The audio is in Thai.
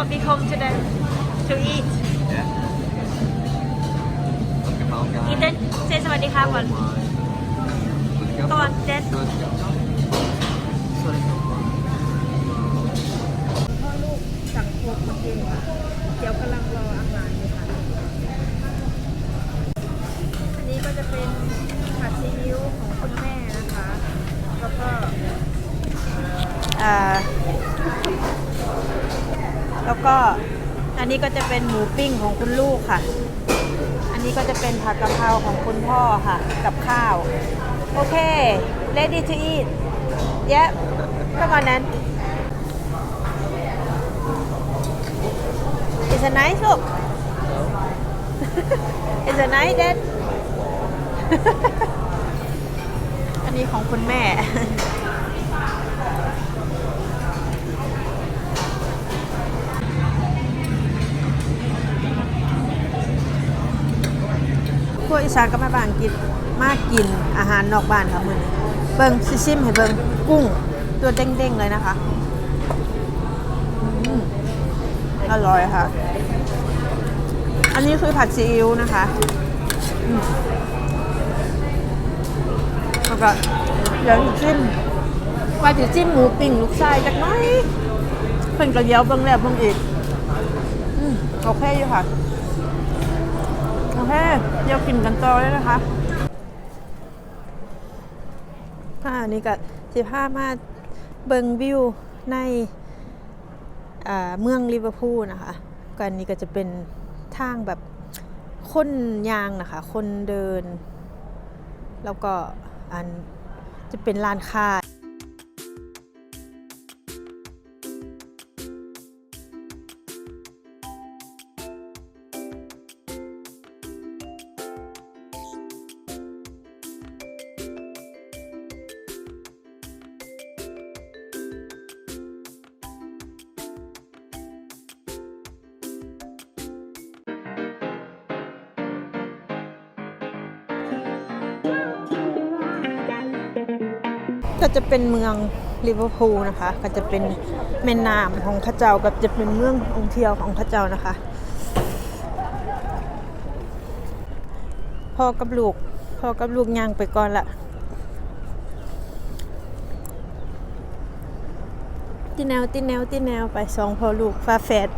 brought me home to the to eat Yeah. Look at Mount Guy. อีเดนเซสวัสดีค่ะก่อน Oh my. Let's go. ก่อนเดน Let's go. พ่อลูกสั่งโคกมากินเดี๋ยวกำลังรออาหารอยู่ค่ะ อันนี้ก็จะเป็นผัดซีอิ๊วของคุณแม่นะคะ แล้วก็อ่า แล้วก็อันนี้ก็จะเป็นหมูปิ้งของคุณลูกค่ะ อันนี้ก็จะเป็นผัดกะเพราของคุณพ่อค่ะ กับข้าว โอเค ready to eat yep come on then Is it nice look Is it nice then อันนี้ของคุณแม่ พวกอีสานก็มาบ้านกินมากกินอาหารนอกบ้านค่ะมือนี้เบิงซิซิมให้เบิงกุ้งตัวเด้งๆเลยนะคะอร่อยค่ะ อันนี้คือผัดซีอิ๊วนะคะแล้วก็เดี๋ยวสิจิ้มว่าจะจิ้มหมูปิ้งลูกชายจักหน้อยเพิ่นก็เดียวเบิ่งแล้วเบิ่งอีกอโอเคอยู่ค่ะ อเคเดี๋ยวกินกันต่อเลยนะคะค่ะอันนี้ก็สิพามาเบิงวิวในเมืองลิเวอร์พูลนะคะกันนี้ก็จะเป็นทางแบบคนยางนะคะ คนเดิน แล้วก็อันจะเป็นร้านค้า ก็จะเป็นเมืองลิเวอร์พูลนะคะ ก็จะเป็นแม่น้ำของข้าเจ้ากับจะเป็นเมืองท่องเที่ยวของข้าเจ้านะคะพ่อกับลูกพ่อกับลูกย่างไปก่อนละตีแนวตีแนวตีแนวไปสองพ่อลูกฟ้าแฝด